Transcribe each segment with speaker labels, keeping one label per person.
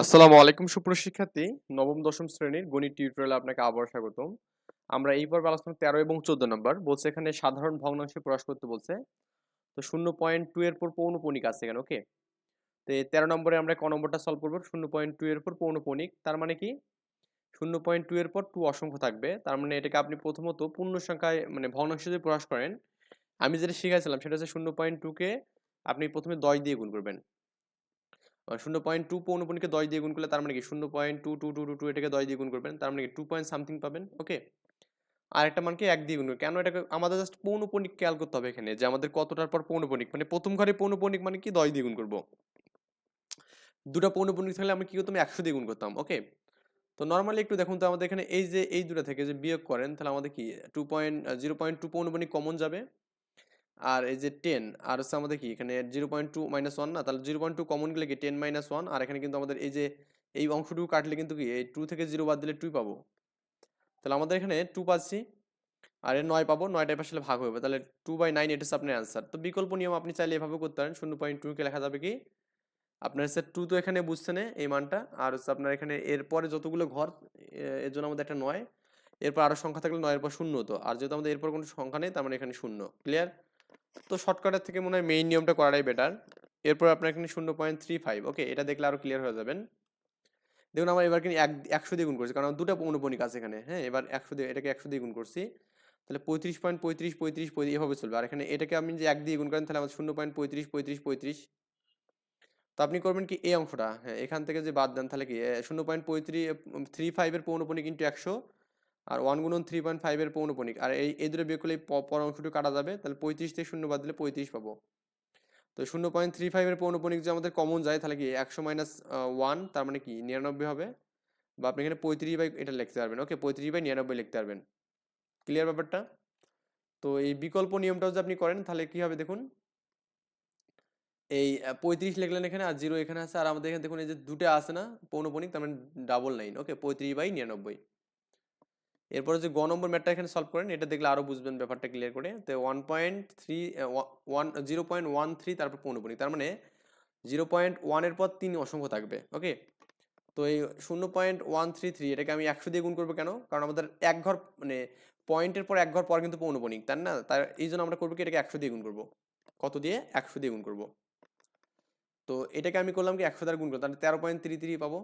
Speaker 1: আসসালামু আলাইকুম, সুপ্রিয় শিক্ষার্থী। নবম, দশম শ্রেণির গণিত টিউটোরিয়ালে আপনাকে আবার স্বাগতম। আমরা এই পর্বে আলোচনা তেরো এবং চোদ্দ নম্বর। বলছে এখানে সাধারণ ভগ্নাংশে প্রকাশ করতে বলছে। তো শূন্য পয়েন্ট টু এর পর পৌনপণিক আছে এখানে ওকে তো এই তেরো নম্বরে আমরা ক নম্বরটা সলভ করব, শূন্য পয়েন্ট টু এর পর পৌনপণিক তার মানে কি? শূন্য পয়েন্ট টু এর পর টু অসংখ্য থাকবে। তার মানে এটাকে আপনি প্রথমত পূর্ণ সংখ্যায় মানে ভগ্নাংশ যদি প্রকাশ করেন, আমি যেটা শিখাইছিলাম সেটা হচ্ছে শূন্য পয়েন্ট টুকে আপনি প্রথমে দশ দিয়ে গুণ করবেন। শূন্য পয়েন্ট টু পৌনপণিকে দশ দিয়ে গুণ করলে তার মানে কি? শূন্য point two two two two two এটাকে দশ দিয়ে গুণ করবেন, তার মানে কি? টু পয়েন্ট সামথিং পাবেন, ওকে? আর একটা মানকে এক দিয়ে গুণ কেন এটাকে? আমাদের জাস্ট পৌনপণিক খেয়াল করতে হবে এখানে যে আমাদের কতটার পর পৌনপণিক মানে প্রথম ঘরে পৌনপণিক মানে কি? দশ দিয়ে গুণ করব। দুটা পৌনপণিক থাকলে আমরা কি করতাম? একশো দিয়ে গুণ করতাম, ওকে? তো নর্মালি একটু দেখুন তো আমাদের এখানে এই যে, এই দুটা থেকে যে বিয়োগ করেন, তাহলে আমাদের কি? Two point zero point two পৌনপণিক common যাবে। আর এই যে টেন আর হচ্ছে আমাদের কি, এখানে zero point two minus one না? তাহলে জিরো পয়েন্ট টু কমন গেলে কি টেন মাইনাস ওয়ান আর এখানে কিন্তু আমাদের এই যে, এই অংশটুকু কাটলে কিন্তু কি, এই টু থেকে জিরো বাদ দিলে টু পাবো। তাহলে আমাদের এখানে টু পাচ্ছি, আর এর নয় পাবো, নয়টা পাশে ভাগ হবে তাহলে টু বাই নাইন এটা আপনার অ্যান্সার তো বিকল্প নিয়ম আপনি চাইলে এভাবে করতে পারেন। শূন্য পয়েন্ট টুকে লেখা যাবে কি, আপনার হচ্ছে টু তো এখানে বুঝছে না এই মানটা, আর হচ্ছে আপনার এখানে এরপরে যতগুলো ঘর এর জন্য আমাদের একটা নয়, এরপর আরও সংখ্যা থাকলে নয়ের পর শূন্য তো। আর যেহেতু আমাদের এরপর কোনো সংখ্যা নেই, তার মানে এখানে শূন্য। ক্লিয়ার তো শর্টকাটের থেকে মনে হয় মেইন নিয়মটা করাটাই বেটার এরপর আপনার এখানে শূন্য পয়েন্ট থ্রি ফাইভ ওকে এটা দেখলে আরও ক্লিয়ার হয়ে যাবেন। দেখুন, আমার এবার কিন্তু এক, একশো দিয়ে গুণ করছি, কারণ দুটো অনুপনিক আছে এখানে হ্যাঁ এবার একশো দিয়ে, এটাকে একশো দিয়ে গুণ করছি। তাহলে পঁয়ত্রিশ পয়েন্ট পঁয়ত্রিশ পঁয়ত্রিশ পঁয়ত্রিশ এভাবে চলবে। আর এখানে এটাকে আপনি যে এক দিয়ে গুণ করেন, তাহলে আমার শূন্য পয়েন্ট পঁয়ত্রিশ পঁয়ত্রিশ পঁয়ত্রিশ। তো আপনি করবেন কি, এই অংশটা হ্যাঁ এখান থেকে যে বাদ দেন, তাহলে কি শূন্য পয়েন্ট পঁয়ত্রিশ থ্রি ফাইভের পৌনপনিক ইন্টু একশো আর ওয়ান গুণন থ্রি পয়েন্ট ফাইভের পৌনপনিক। আর এই এই দুটো বিয়োগ করলে পর অংশটুকু কাটা যাবে, তাহলে পঁয়ত্রিশ থেকে শূন্য বাদ দিলে পঁয়ত্রিশ পাবো। তো শূন্য পয়েন্ট থ্রি ফাইভের পৌনপনিক যে আমাদের কমন যায়, তাহলে কি একশো মাইনাস ওয়ান তার মানে কি নিরানব্বই হবে? বা আপনি এখানে পঁয়ত্রিশ বাই এটা লিখতে পারবেন। ওকে পঁয়ত্রিশ বাই নিরানব্বই লিখতে পারবেন। ক্লিয়ার ব্যাপারটা? তো এই বিকল্প নিয়মটাও যদি আপনি করেন, তাহলে কি হবে দেখুন? এই পঁয়ত্রিশ লিখলেন এখানে আর জিরো এখানে আছে, আর আমাদের এখানে দেখুন এই যে দুটো আছে না, পৌনপনিক, তার মানে ডাবল নাইন ওকে পঁয়ত্রিশ বাই নিরানব্বই। এরপরে যে গ নম্বর ম্যাটটা এখানে সলভ করেন, এটা দেখলে আরও বুঝবেন ব্যাপারটা ক্লিয়ার করে। তো one point three one zero point one three তারপর পৌনপণিক তার মানে জিরো পয়েন্ট ওয়ানের পর তিন অসংখ্য থাকবে ওকে তো এই শূন্য পয়েন্ট ওয়ান থ্রি থ্রি এটাকে আমি একশো দিয়ে গুণ করব কেন? কারণ আমাদের এক ঘর মানে পয়েন্টের পর এক ঘর পর কিন্তু পৌনপণিক তাই না? তার, এই জন্য আমরা করব কি, এটাকে একশো দিয়ে গুণ করব। কত দিয়ে? একশো দিয়ে গুণ করব। তো এটাকে আমি করলাম কি, একশো দ্বারা গুণ করব, তাহলে তেরো পয়েন্ট থ্রি থ্রি পাবো।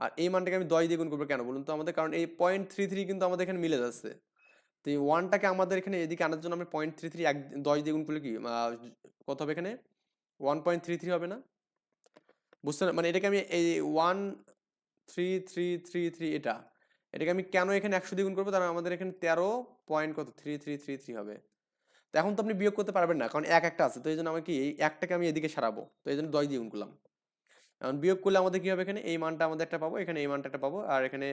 Speaker 1: আর এই মানটাকে আমি দশ দিয়ে গুণ করব কেন বলুন তো আমাদের? কারণ এই পয়েন্ট থ্রি থ্রি কিন্তু আমাদের এখানে মিলে যাচ্ছে। তো এই ওয়ানটাকে আমাদের এখানে এদিকে আনার জন্য আমি পয়েন্ট থ্রি থ্রি এক দশ দিয়ে গুণ করলে কি কত হবে এখানে? ওয়ান পয়েন্ট থ্রি থ্রি হবে না? বুঝতে মানে এটাকে আমি এই one three three three three এটা, এটাকে আমি কেন এখানে একশো দিয়ে গুণ করব? তার আমাদের এখানে তেরো পয়েন্ট কত? থ্রি থ্রি থ্রি থ্রি হবে। তো এখন তো আপনি বিয়োগ করতে পারবেন না, কারণ এক একটা আছে। তো এই জন্য আমাকে এই একটাকে আমি এদিকে সারাবো। তো এই জন্য দশ দিয়ে গুণ করলাম। এখন বিয়োগ করলে আমাদের কি হবে এখানে? এই মানটা আমাদের একটা পাবো, এখানে এই মানটা একটা পাবো। আর এখানে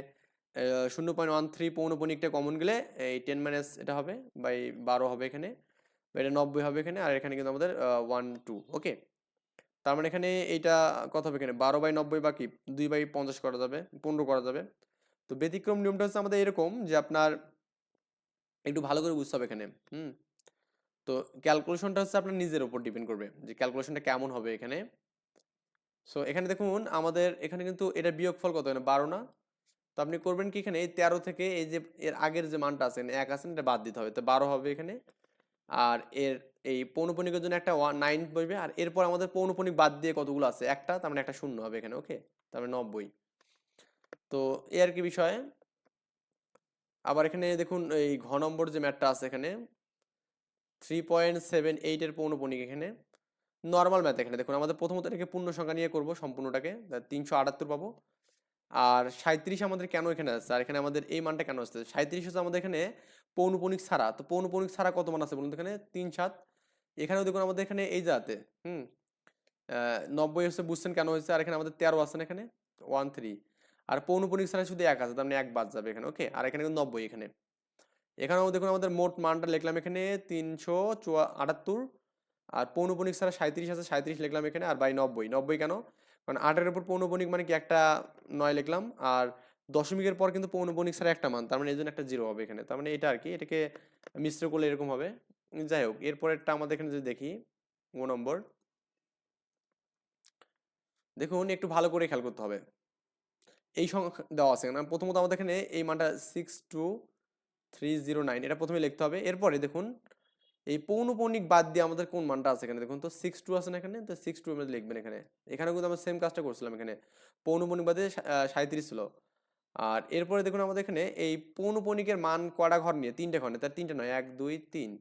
Speaker 1: শূন্য পয়েন্ট ওয়ান থ্রি পৌনপনিকটা কমন গেলে, এই টেন মাইনাস এটা হবে, বাই বারো হবে এখানে এটা নব্বই হবে এখানে, আর এখানে কিন্তু আমাদের ওয়ান টু ওকে তার মানে এখানে এইটা কত হবে এখানে? বারো বাই নব্বই বাকি, দুই বাই পঞ্চাশ করা যাবে, পনেরো করা যাবে। তো ব্যতিক্রম নিয়মটা হচ্ছে আমাদের এরকম যে আপনার একটু ভালো করে বুঝতে হবে এখানে, হুম? তো ক্যালকুলেশনটা হচ্ছে আপনার নিজের উপর ডিপেন্ড করবে, যে ক্যালকুলেশনটা কেমন হবে এখানে। সো এখানে দেখুন আমাদের এখানে কিন্তু এটা বিয়োগফল কত এখানে? বারো না। তো আপনি করবেন কি এখানে? এই তেরো থেকে এই যে এর আগের যে মানটা আছে এক আছেন এটা বাদ দিতে হবে। তো বারো হবে এখানে। আর এর এই পৌনপনিকের জন্য একটা ওয়ান নাইন বসবে আর এরপর আমাদের পৌনপনিক বাদ দিয়ে কতগুলো আছে? একটা, তার মানে একটা শূন্য হবে এখানে ওকে তার মানে নব্বই। তো এ আর কি বিষয়? আবার এখানে দেখুন এই ঘ নম্বর যে ম্যাটটা আছে এখানে থ্রি পয়েন্ট সেভেন এইটের পৌনপনিক এখানে। নর্মাল ম্যাথ এখানে। দেখুন, আমাদের প্রথমত এটাকে পূর্ণ সংখ্যা নিয়ে করব সম্পূর্ণটাকে তিনশো আটাত্তর পাবো। আর সাঁত্রিশ আমাদের কেন এখানে আসছে আর এখানে আমাদের এই মানটা কেন আসছে সাঁত্রিশ হচ্ছে আমাদের এখানে পৌনপনিক ছাড়া। তো পৌনপনিক ছাড়া কত মান আছে বলুন এখানে? তিন সাত। এখানেও দেখুন আমাদের এখানে এই যাতে হুম? নব্বই হচ্ছে বুঝছেন কেন হয়েছে? আর এখানে আমাদের তেরো আছে না এখানে? One three. আর পৌনপনিক ছাড়া শুধু এক আছে, তার মানে এক বাদ যাবে এখানে, ওকে? আর এখানে কিন্তু নব্বই এখানে। এখানেও দেখুন আমাদের মোট মানটা লিখলাম এখানে তিনশো চুয়া, আটাত্তর। আর পৌনপনিক ছাড়া সাঁত্রিশ আছে সাঁত্রিশ লিখলাম এখানে, আর বাই নব্বই। নব্বই কেন? কারণ আটের উপর পৌনপনিক মানে কি একটা নয় লিখলাম, আর দশমিকের পর কিন্তু পৌনপনিক ছাড়া একটা মান, তার মানে এই জন্য একটা জিরো হবে এখানে। তার মানে এটা আর কি, এটাকে মিশ্র করলে এরকম হবে। যাই হোক, এরপরেরটা আমাদের এখানে যদি দেখি ও নম্বর। দেখুন, একটু ভালো করে খেয়াল করতে হবে। এই সংখ্যা দেওয়া আছে না প্রথমত আমাদের এখানে এই মানটা six two three zero nine এটা প্রথমে লিখতে হবে। এরপরে দেখুন এই পৌনপৌনিক বাদ দিয়ে আমাদের কোন মানটা আছে এখানে? দেখুন তো সিক্স টু আছে না এখানে? তো সিক্স টু আমরা লিখবেন এখানে। এখানে কিন্তু আমরা সেম কাজটা করছিলাম এখানে। পৌনপৌনিক বাদে সাঁত্রিশ ছিল। আর এরপরে দেখুন আমাদের এখানে এই পৌনপৌনিকের মান কটা ঘর নিয়ে? তিনটে ঘর নিয়ে। তার তিনটে নয়, এক, দুই, তিন।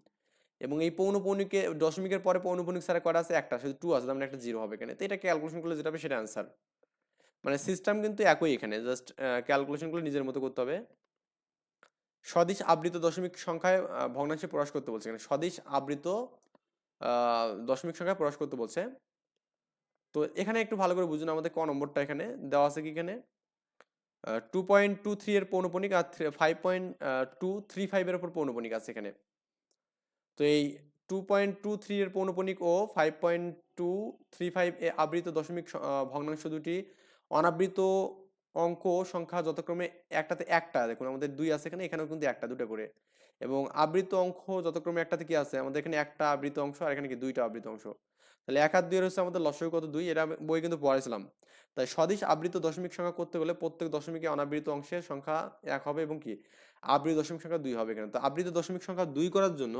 Speaker 1: এবং এই পৌনপৌনিকে, দশমিকের পরে পৌনপৌনিক স্যারে কটা আছে? একটা। শুধু টু আছে, তার মানে একটা জিরো হবে এখানে। তো এটা ক্যালকুলেশন করলে যেটা হবে সেটা অ্যান্সার মানে সিস্টেম কিন্তু একই এখানে। জাস্ট ক্যালকুলেশনগুলো নিজের মতো করতে হবে। সদিশ আবৃত দশমিক সংখ্যায় ভগ্নাংশে প্রকাশ করতে বলছে এখানে। সদিশ আবৃত দশমিক সংখ্যায় প্রকাশ করতে বলছে। তো এখানে একটু ভালো করে বুঝুন আমাদের ক নম্বরটা এখানে। দেওয়া আছে কি এখানে? টু পয়েন্ট টু থ্রি এর পৌনপনিক আর ফাইভ পয়েন্ট টু থ্রি ফাইভের ওপর পৌনপনিক আছে এখানে। তো এই টু পয়েন্ট টু থ্রি এর পৌনপনিক ও five point two three five এ আবৃত দশমিক ভগ্নাংশ দুটি অনাবৃত অঙ্ক সংখ্যা যতক্রমে একটাতে একটা। দেখুন, আমাদের দুই আছে এখানে, এখানেও কিন্তু একটা, দুটো করে। এবং আবৃত অঙ্ক যতক্রমে একটাতে কি আছে? আমাদের এখানে একটা আবৃত অংশ আর এখানে কি দুইটা আবৃত অংশ। তাহলে এক আর দুইয়ের হচ্ছে আমাদের লসই কত? দুই। এটা বই কিন্তু পড়েছিলাম তাই সদিশ আবৃত দশমিক সংখ্যা করতে গেলে প্রত্যেক দশমিকে অনাবৃত অংশের সংখ্যা এক হবে এবং কি? আবৃত দশমিক সংখ্যা দুই হবে এখানে। তো আবৃত দশমিক সংখ্যা দুই করার জন্য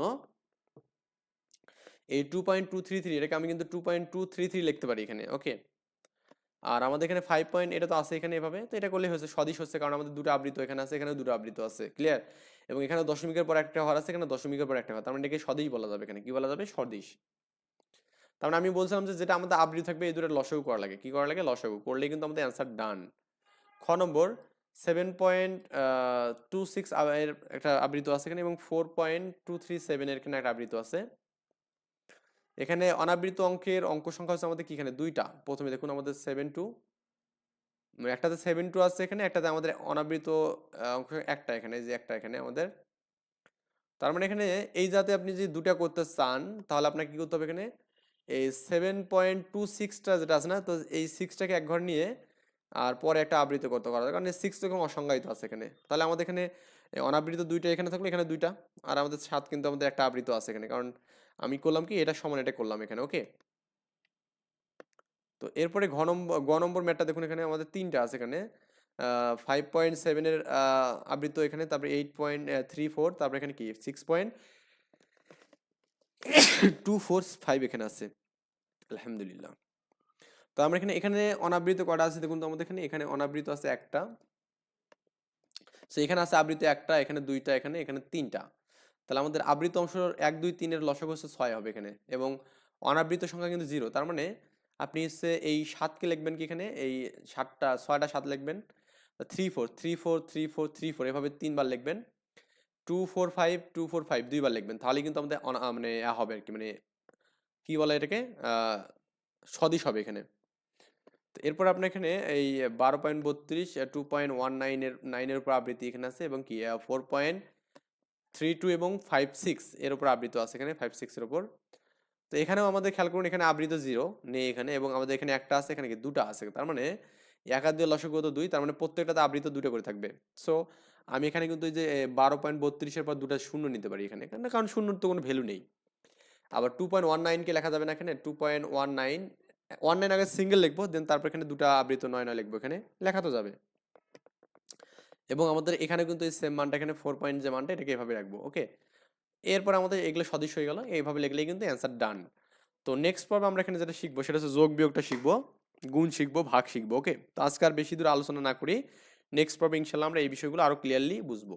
Speaker 1: এই two point two three three এটাকে আমি কিন্তু two point two three three লিখতে পারি এখানে। ওকে আর আমাদের এখানে ফাইভ পয়েন্ট এটা তো আছে এখানে এভাবে, তো এটা করলে হচ্ছে সদিশ হচ্ছে, কারণ আমাদের দুটো আবৃত এখানে আছে এখানে দুটো আবৃত আছে ক্লিয়ার এবং এখানে দশমিকের পর একটা ঘর আছে এখানে দশমিকের পর একটা ঘর তার মানে এটাকে সদিশ বলা যাবে এখানে। কি বলা যাবে? সদিশ। তার মানে আমি বলছিলাম যে যেটা আমাদের আবৃত থাকবে, এই দুটো লসাগু করা লাগে। কি করা লাগে? লসাগু করলেই কিন্তু আমাদের অ্যান্সার ডান খ number seven point two six এর একটা আবৃত আছে এখানে, এবং ফোর পয়েন্ট টু থ্রি সেভেনের এখানে একটা আবৃত আছে। এখানে অনাবৃত অঙ্কের অঙ্ক সংখ্যা হচ্ছে আমাদের কি এখানে? দুইটা। প্রথমে দেখুন আমাদের সেভেন টু একটাতে সেভেন টু আছে এখানে, একটাতে আমাদের অনাবৃত অঙ্ক একটা এখানে যে একটা এখানে আমাদের। তার মানে এখানে এই যাতে আপনি যদি দুটা করতে চান, তাহলে আপনাকে কী করতে হবে এখানে? এই সেভেন পয়েন্ট টু সিক্সটা যেটা আছে না, তো এই সিক্সটাকে এক ঘর নিয়ে, আর পরে একটা আবৃত করতে করা যায় কারণ সিক্স তো এরকম অসংজ্ঞায়িত আছে এখানে। তাহলে আমাদের এখানে অনাবৃত দুইটা এখানে থাকল এখানে দুইটা। আর আমাদের সাত কিন্তু আমাদের একটা আবৃত আছে এখানে। কারণ আমি করলাম কি, এটা সমান এটা করলাম এখানে, ওকে? তো এরপরে ঘ নম্বর গ নম্বর ম্যাটটা দেখুন এখানে আমাদের তিনটা আছে এখানে। ফাইভ পয়েন্ট সেভেনের আবৃত এখানে, তারপরে এইট পয়েন্ট থ্রি ফোর তারপরে এখানে কি? Six point two four five এখানে আছে। আলহামদুলিল্লাহ। তো আমরা এখানে এখানে অনাবৃত কটা আছে দেখুন তো আমাদের এখানে এখানে অনাবৃত আছে একটা। সো এখানে আছে আবৃত একটা, এখানে দুইটা, এখানে এখানে তিনটা। তাহলে আমাদের আবৃত অংশ এক, দুই, তিনের লসক হচ্ছে ছয় হবে এখানে। এবং অনাবৃত সংখ্যা কিন্তু জিরো তার মানে আপনি হচ্ছে এই সাতকে লিখবেন কি এখানে? এই সাতটা, ছয়টা, সাত লিখবেন। Three four three four three four three four এভাবে তিনবার লিখবেন। Two four five two four five দুইবার লিখবেন। তাহলে কিন্তু আমাদের মানে হবে আর কি মানে কি বলে এটাকে? সদিশ হবে এখানে। এরপর আপনার এখানে এই বারো পয়েন্ট বত্রিশ টু পয়েন্ট ওয়ান নাইনের নাইনের উপর আবৃত্তি এখানে আছে এবং কি ফোর পয়েন্ট থ্রি টু এবং ফাইভ সিক্স এর উপর আবৃত আছে এখানে ফাইভ সিক্সের উপর। তো এখানেও আমাদের খেয়াল করুন, এখানে আবৃত জিরো নেই এখানে এবং আমাদের এখানে একটা আছে, এখানে কি দুটো আছে। তার মানে এক আর দুই লসক দুই, তার মানে প্রত্যেকটাতে আবৃত দুটো করে থাকবে। সো আমি এখানে কিন্তু এই যে বারো পয়েন্ট বত্রিশের পর দুটো শূন্য নিতে পারি এখানে কারণ শূন্যর তো কোনো ভ্যালু নেই। আবার টু পয়েন্ট ওয়ান নাইনকে লেখা যাবে না এখানে two point one nine one nine আগে সিঙ্গেল লিখব দেন তারপর এখানে দুটো আবৃত নয় নয় লিখব, এখানে লেখা তো যাবে। এবং আমাদের এখানে কিন্তু এই সেম মানটা, এখানে ফোর পয়েন্ট যে মানটা, এটাকে এভাবে রাখব ওকে এরপর আমাদের এগুলো সদৃশ হয়ে গেল, এইভাবে লিখলেই কিন্তু অ্যান্সার ডান তো নেক্সট পর্বে আমরা এখানে যেটা শিখব, সেটা হচ্ছে যোগ বিয়োগটা শিখব, গুণ শিখব, ভাগ শিখব ওকে তো আজকে আর বেশি দূর আলোচনা না করি নেক্সট পর্বে ইনশাল্লাহ আমরা এই বিষয়গুলো আরও ক্লিয়ারলি বুঝব।